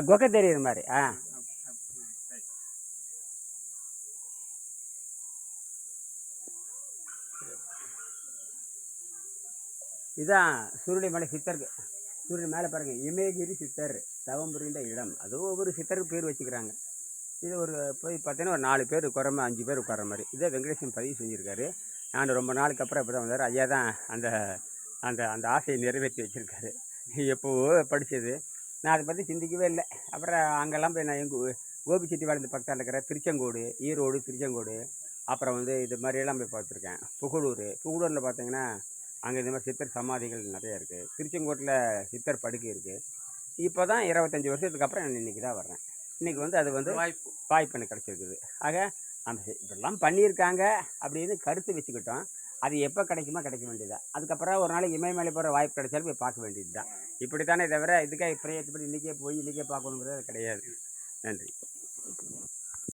குகை தெரியுற மாதிரி. ஆ. இதான் சுருளி மலை சித்தருக்கு சுருளி மேலே பாருங்க இமயகிரி சித்தர் தவம் புரிந்த இடம். அதுவும் ஒவ்வொரு சித்தருக்கு பேர் வச்சுக்கிறாங்க. இது ஒரு போய் பார்த்தீங்கன்னா ஒரு நாலு பேர் உட்காராம அஞ்சு பேர் உட்கார மாதிரி. இதை வெங்கடேசன் பதிவு செஞ்சுருக்காரு. நான் ரொம்ப நாளுக்கு அப்புறம் இப்போ தான் வந்தார். ஐயா தான் அந்த அந்த அந்த ஆசையை நிறைவேற்றி வச்சுருக்காரு. எப்போவோ படித்தது நான் அதை பற்றி சிந்திக்கவே இல்லை. அப்புறம் அங்கெல்லாம் போய் நான் எங்கள் கோபிச்செட்டிப்பாளையத்து பக்கத்தில் இருக்கிற திருச்செங்கோடு ஈரோடு திருச்செங்கோடு அப்புறம் வந்து இது மாதிரியெல்லாம் போய் பார்த்துருக்கேன். புகழூர் புகழூரில் பார்த்தீங்கன்னா அங்கே இந்த மாதிரி சித்தர் சமாதிகள் நிறைய இருக்குது திருச்செங்கோட்டில் சித்தர் படுக்கை இருக்குது இப்போ தான் இருபத்தஞ்சி வருஷத்துக்கு அப்புறம் நான் இன்றைக்கி தான் வர்றேன். இன்றைக்கி வந்து அது வந்து வாய்ப்பு. வாய்ப்பு எனக்கு கிடச்சிருக்குது. ஆக நம்ம இப்படிலாம் பண்ணியிருக்காங்க அப்படின்னு கருத்து வச்சுக்கிட்டோம். அது எப்போ கிடைக்குமோ கிடைக்க வேண்டியதா. அதுக்கப்புறம் ஒரு நாளைக்கு இமயமலை போகிற வாய்ப்பு கிடைச்சாலும் போய் பார்க்க வேண்டியது தான். இப்படி தானே தவிர இதுக்காக பிரயத்தப்படி இன்றைக்கே போய் இன்றைக்கே பார்க்கணுங்கிறது கிடையாது. நன்றி.